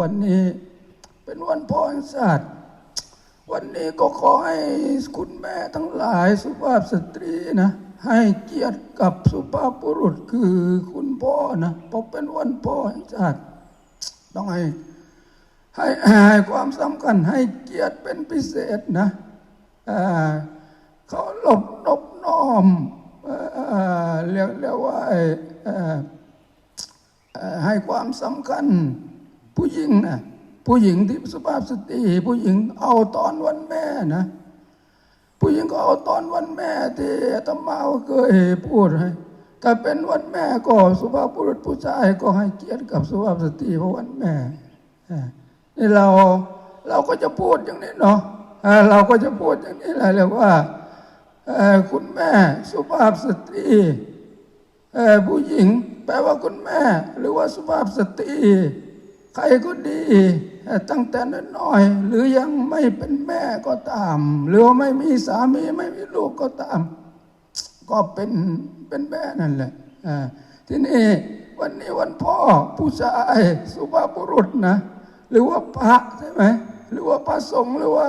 วันนี้เป็นวันพ่อแห่งชาติวันนี้ก็ขอให้คุณแม่ทั้งหลายสุภาพสตรีนะ ให้เกียรติกับสุภาพบุรุษคือคุณพ่อนะเพราะเป็นวันพ่อแห่งชาติต้องให้ให้ให้ความสำคัญให้เกียรติเป็นพิเศษนะเขาหลบนบน้อมเอ่อเอ่อเรียกเรียกว่าให้ความสำคัญ ผู้หญิงนะผู้หญิงที่สุภาพสตรีผู้หญิงเอาตอนวันแม่นะ ผู้หญิงก็เอาตอนวันแม่ที่ตมาเคยพูดให้ถ้าเป็นวันแม่ก็สุภาพบุรุษผู้ชายก็ให้เกียรติกับสุภาพสตรีเพราะวันแม่นี่เราเราก็จะพูดอย่างนี้เนาะเราก็จะพูดอย่างนี้แหละเรียกว่าคุณแม่สุภาพสตรีผู้หญิง แปลว่าคุณแม่ หรือว่าสุภาพสตรี ใครก็ดี ตั้งแต่น้อยหรือยังไม่เป็นแม่ก็ตาม หรือว่าไม่มีสามีไม่มีลูกก็ตาม ก็เป็นเป็นแม่นั่นแหละทีนี้วันนี้วันพ่อผู้ชายสุภาพบุรุษนะ หรือว่าพระใช่ไหมหรือว่าพระสงฆ์หรือว่า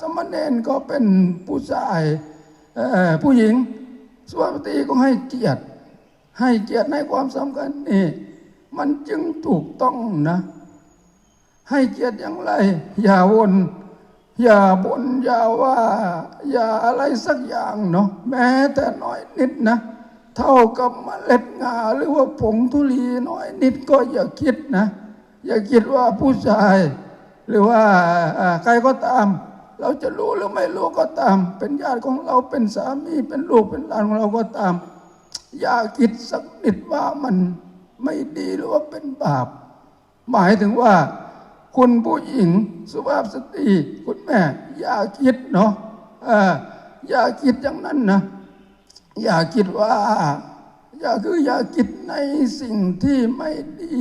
สมณเณรก็เป็นผู้ชายผู้หญิงสุภาพสตรีก็ให้เกียรติ ให้เกียรติในความสำคัญนี่ มันจึงถูกต้องนะ ให้เกียรติอย่างไร อย่าวนอย่าบนอย่าว่า อย่าอะไรสักอย่างเนาะแม้แต่น้อยนิดนะ เท่ากับเมล็ดงาหรือว่าผงทุลีน้อยนิดก็อย่าคิดนะ อย่าคิดว่าผู้ชาย หรือว่าอ่าใครก็ตาม เราจะรู้หรือไม่รู้ก็ตาม เป็นญาติของเราเป็นสามีเป็นลูกเป็นหลานของเราก็ตาม อย่าคิดสักนิดว่ามัน ไม่ดีหรือว่าเป็นบาป หมายถึงว่า คุณผู้หญิงสุภาพสตรีคุณแม่ อย่าคิดเนาะอย่าคิดอย่างนั้นนะ อย่าคิดว่า อย่าคืออย่าคิดในสิ่งที่ไม่ดี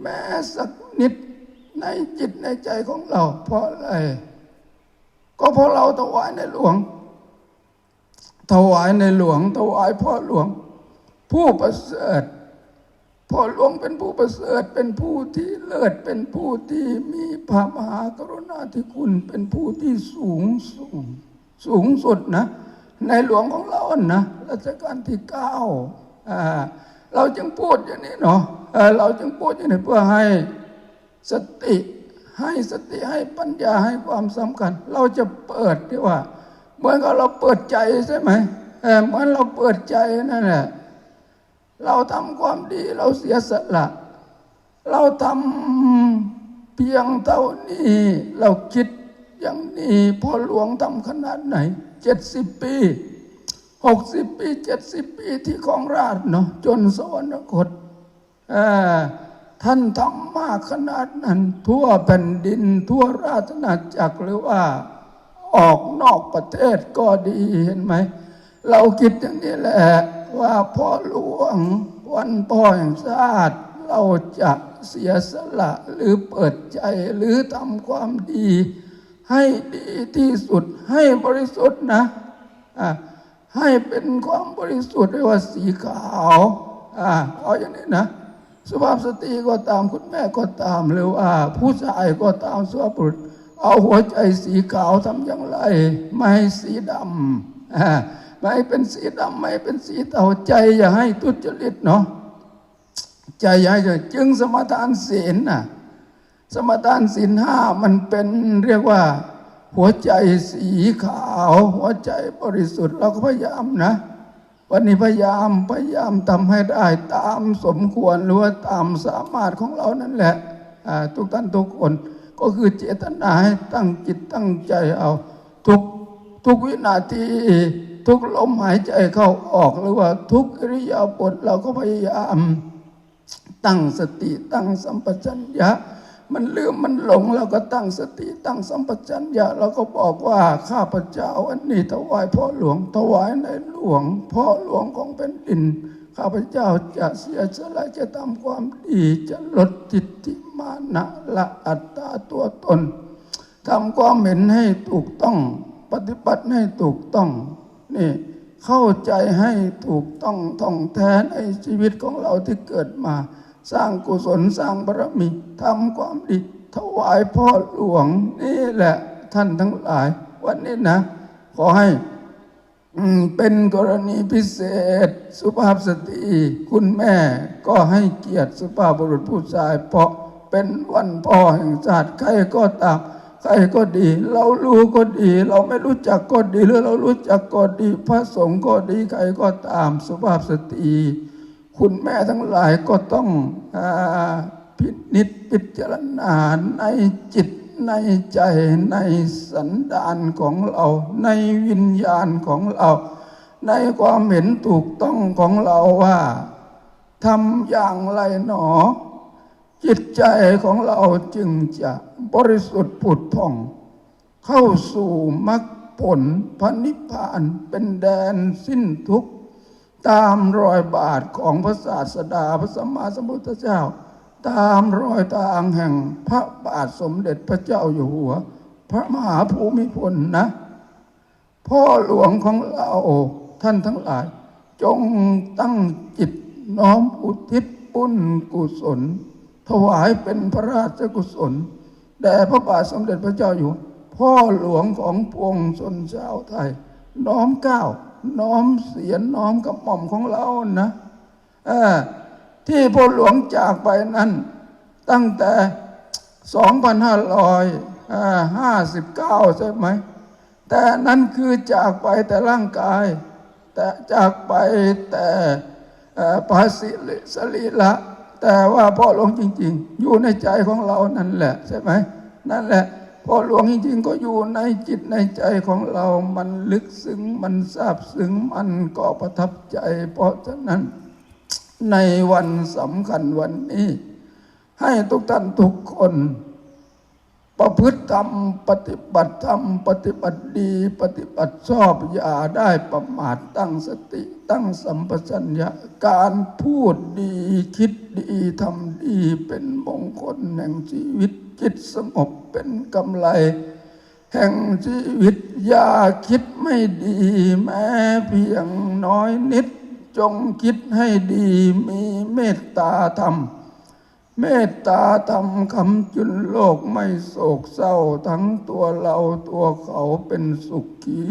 แม้สักนิดในจิตในใจของเรา เพราะอะไร ก็เพราะเราถวายในหลวงถวายในหลวงถวายพ่อหลวง ผู้ประเสริฐ พ่อหลวงเป็นผู้ประเสริฐเป็นผู้ที่เลิศเป็นผู้ที่มีพระมหากรุณาธิคุณเป็นผู้ที่สูงสูงสูงสุดนะในหลวงของเรานะรัชกาลที่เก้าเราจึงพูดอย่างนี้เนาะเอ่อเราจึงพูดอย่างนี้เพื่อให้สติให้สติให้ปัญญาให้ความสำคัญ เราจะเปิดที่ว่า เหมือนกับเราเปิดใจใช่ไหมเหมือนเราเปิดใจนั่นแหละ เราทำความดีเราเสียสละ เราทำเพียงเท่านี้ เราคิดอย่างนี้พ่อหลวงทำขนาดไหนเจ็ดสิบปีหกสิบปีเจ็ดสิบปีที่ของราชเนาะจนสวรรคตท่านทำมากขนาดนั้น ทั่วแผ่นดิน ทั่วราชอาณาจักรหรือว่าออกนอกประเทศก็ดีเห็นไหม เราคิดอย่างนี้แหละ ว่าพ่อหลวงวันพ่อแห่งชาติเราจะเสียสละหรือเปิดใจหรือทำความดี ให้ดีที่สุดให้บริสุทธิ์นะอะให้เป็นความบริสุทธิ์เรียกว่าสีขาวอะเอาอย่างนี้นะสุภาพสตรีก็ตามคุณแม่ก็ตามหรือว่าผู้ชายก็ตามสุภาพบุรุษเอาหัวใจสีขาวทำอย่างไร ไม่ให้สีดำอ่า ไม่ให้เป็นสีดำไม่ให้เป็นสีเทาใจอย่าให้ทุจริตเนาะใจอย่าให้จึงสมทานศีลน่ะสมทานศีลห้ามันเป็นเรียกว่า หัวใจสีขาว หัวใจบริสุทธิ์เราก็พยายามนะ วันนี้พยายามพยายามทำให้ได้ตามสมควรหรือว่าตามสามารถของเรานั่นแหละทุกท่านทุกคนก็คือเจตนาให้ตั้งจิตตั้งใจเอาทุกทุกวินาที ทุกลมหายใจเข้าออกหรือว่าทุกอิริยาบถเราก็พยายามตั้งสติตั้งสัมปชัญญะ มันลืมมันหลงเราก็ตั้งสติตั้งสัมปชัญญะเราก็บอกว่าข้าพเจ้าอันนี้ถวายพ่อหลวงถวายในหลวง พ่อหลวงของแผ่นดิน ข้าพเจ้าจะเสียสละจะทำความดีจะลดจิตติมานะละอัตตาตัวตนทำความเห็นให้ถูกต้อง ปฏิบัติให้ถูกต้อง นี่เข้าใจให้ถูกต้องท่องแท้ในชีวิตของเราที่เกิดมา สร้างกุศลสร้างบารมีทำความดี ถวายพ่อหลวงนี่แหละท่านทั้งหลาย วันนี้นะ ขอให้เป็นกรณีพิเศษ สุภาพสตรีคุณแม่ก็ให้เกียรติสุภาพบุรุษผู้ชาย เพราะเป็นวันพ่อแห่งชาติใครก็ตาม ใครก็ดี เรารู้ก็ดี เราไม่รู้จักก็ดีหรือเรารู้จักก็ดี พระสงฆ์ก็ดีใครก็ตามสุภาพสตรีคุณแม่ทั้งหลายก็ต้องอพินิจพิจารณาในจิตในใจในสันดานของเรา ในวิญญาณของเรา ในความเห็นถูกต้องของเราว่าทำอย่างไรหนอ จิตใจของเราจึงจะบริสุทธิ์ผุดผ่อง เข้าสู่มรรคผลพระนิพพานเป็นแดนสิ้นทุกข์ ตามรอยบาทของพระศาสดาพระสัมมาสัมพุทธเจ้า ตามรอยทางแห่งพระบาทสมเด็จพระเจ้าอยู่หัว พระมหาภูมิพลนะ พ่อหลวงของเราท่านทั้งหลาย จงตั้งจิตน้อมอุทิศบุญกุศล ถวายเป็นพระราชกุศลแด่พระบาทสมเด็จพระเจ้าอยู่ พ่อหลวงของปวงชนชาวไทย น้อมเกล้าวน้อมเสียนน้อมกระหม่อมของเรานะอที่พ่อหลวงจากไปนั้น ตั้งแต่ 2,559 ใช่ไหม แต่นั้นคือจากไปแต่ร่างกาย แต่จากไปแต่ภาสิริสรีละ แต่ว่าพ่อหลวงจริง ๆ อยู่ในใจของเรานั่นแหละใช่ไหมนั่นแหละพ่อหลวงจริง ๆ ก็อยู่ในจิตในใจของเรา มันลึกซึ้งมันซาบซึ้งมันก็ประทับใจ เพราะฉะนั้นในวันสำคัญวันนี้ ให้ทุกท่านทุกคน ประพฤติธรรมปฏิบัติธรรมปฏิบัติดี ปฏิบัติชอบอย่าได้ประมาทตั้งสติตั้งสัมปชัญญะการพูดดีคิดดีทำดีเป็นมงคลแห่งชีวิตจิตสงบเป็นกำไร แห่งชีวิตอย่าคิดไม่ดีแม้เพียงน้อยนิด จงคิดให้ดีมีเมตตาธรรม เมตตาธรรมคำจุนโลกไม่โศกเศร้า ทั้งตัวเราตัวเขาเป็นสุขขี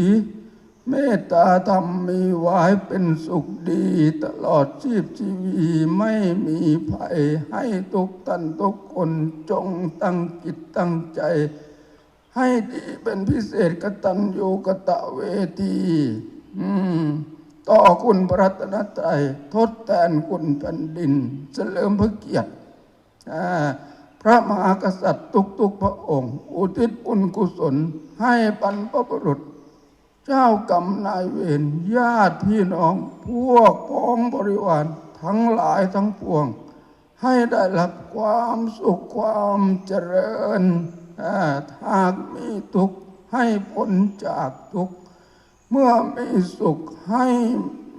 เมตตาธรรมมีไว้เป็นสุขดี ตลอดชีพชีวีไม่มีภัย ให้ทุกท่านทุกคนจงตั้งจิตตั้งใจ ให้ดีเป็นพิเศษกตัญญูกตะเวทีอืมต่อคุณพระรัตนตรัยทดแทนคุณแผ่นดินเฉลิมพระเกียรติ อ่าพระมหากษัตริย์ทุกๆพระองค์ อุทิศบุญกุศลให้บรรพบุรุษ เจ้ากรรมนายเวรญาติพี่น้องพวกพ้องบริวารทั้งหลายทั้งปวง ให้ได้รับความสุขความเจริญหากมีทุกข์ให้พ้นจากทุกข์เมื่อมีสุขให้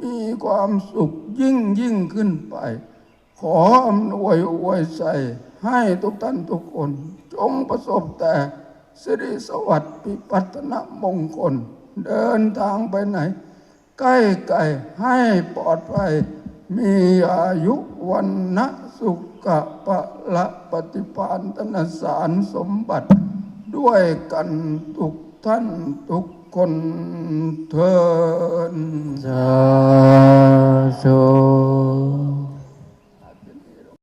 มีความสุขยิ่งยิ่งขึ้นไป ขออำนวยอวยใส่ให้ทุกท่านทุกคน จงประสบแต่สิริสวัสดิ์พิพัฒนมงคล เดินทางไปไหน ใกล้ไกลให้ปลอดภัย มีอายุวันนะสุขะปะละปฏิปานตนสารสมบัติ ด้วยกันทุกท่านทุกคนเทินสาธุ